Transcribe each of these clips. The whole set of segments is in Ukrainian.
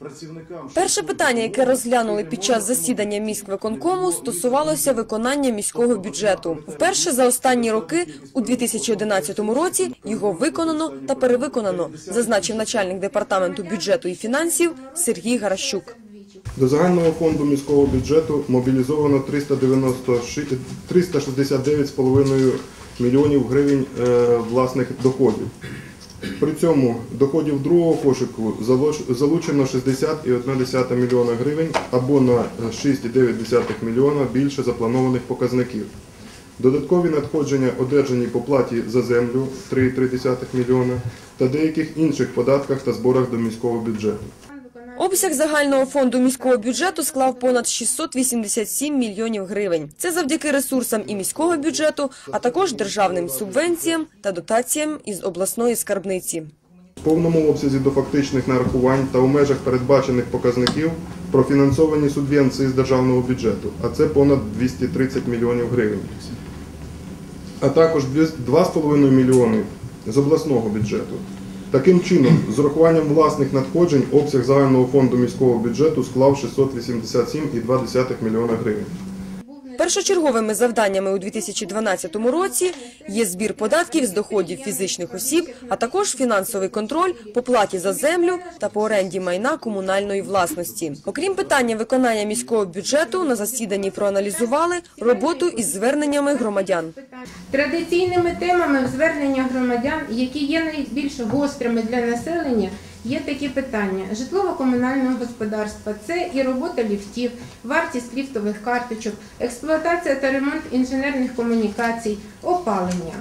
працівникам. Перше питання, яке розглянули під час засідання міськвиконкому, стосувалося виконання міського бюджету. Вперше за останні роки, у 2011 році, його виконано та перевиконано, зазначив начальник департаменту бюджету і фінансів Сергій Гаращук. До загального фонду міського бюджету мобілізовано 396 369,5 мільйонів гривень е, власних доходів. При цьому доходів другого кошику залучено 60,1 млн гривень або на 6,9 млн більше запланованих показників. Додаткові надходження одержані по платі за землю 3,3 млн та деяких інших податках та зборах до міського бюджету. Обсяг загального фонду міського бюджету склав понад 687 мільйонів гривень. Це завдяки ресурсам і міського бюджету, а також державним субвенціям та дотаціям із обласної скарбниці. В повному обсязі до фактичних нарахувань та у межах передбачених показників профінансовані субвенції з державного бюджету, а це понад 230 мільйонів гривень. А також 2,5 мільйони з обласного бюджету. Таким чином, з урахуванням власних надходжень обсяг загального фонду міського бюджету склав 687,2 мільйона гривень. Першочерговими завданнями у 2012 році є збір податків з доходів фізичних осіб, а також фінансовий контроль по платі за землю та по оренді майна комунальної власності. Окрім питання виконання міського бюджету, на засіданні проаналізували роботу із зверненнями громадян. Традиційними темами звернення громадян, які є найбільш гострими для населення, є такі питання: житлово-комунального господарства, це і робота ліфтів, вартість ліфтових карточок, експлуатація та ремонт інженерних комунікацій, опалення.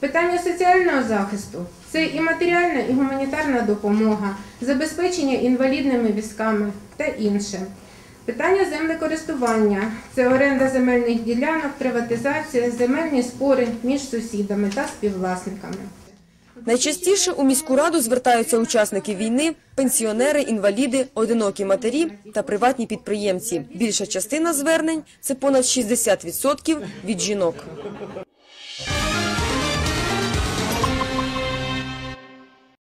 Питання соціального захисту це і матеріальна, і гуманітарна допомога, забезпечення інвалідними візками та інше. Питання землекористування це оренда земельних ділянок, приватизація, земельні спори між сусідами та співвласниками. Найчастіше у міську раду звертаються учасники війни, пенсіонери, інваліди, одинокі матері та приватні підприємці. Більша частина звернень це понад 60% від жінок.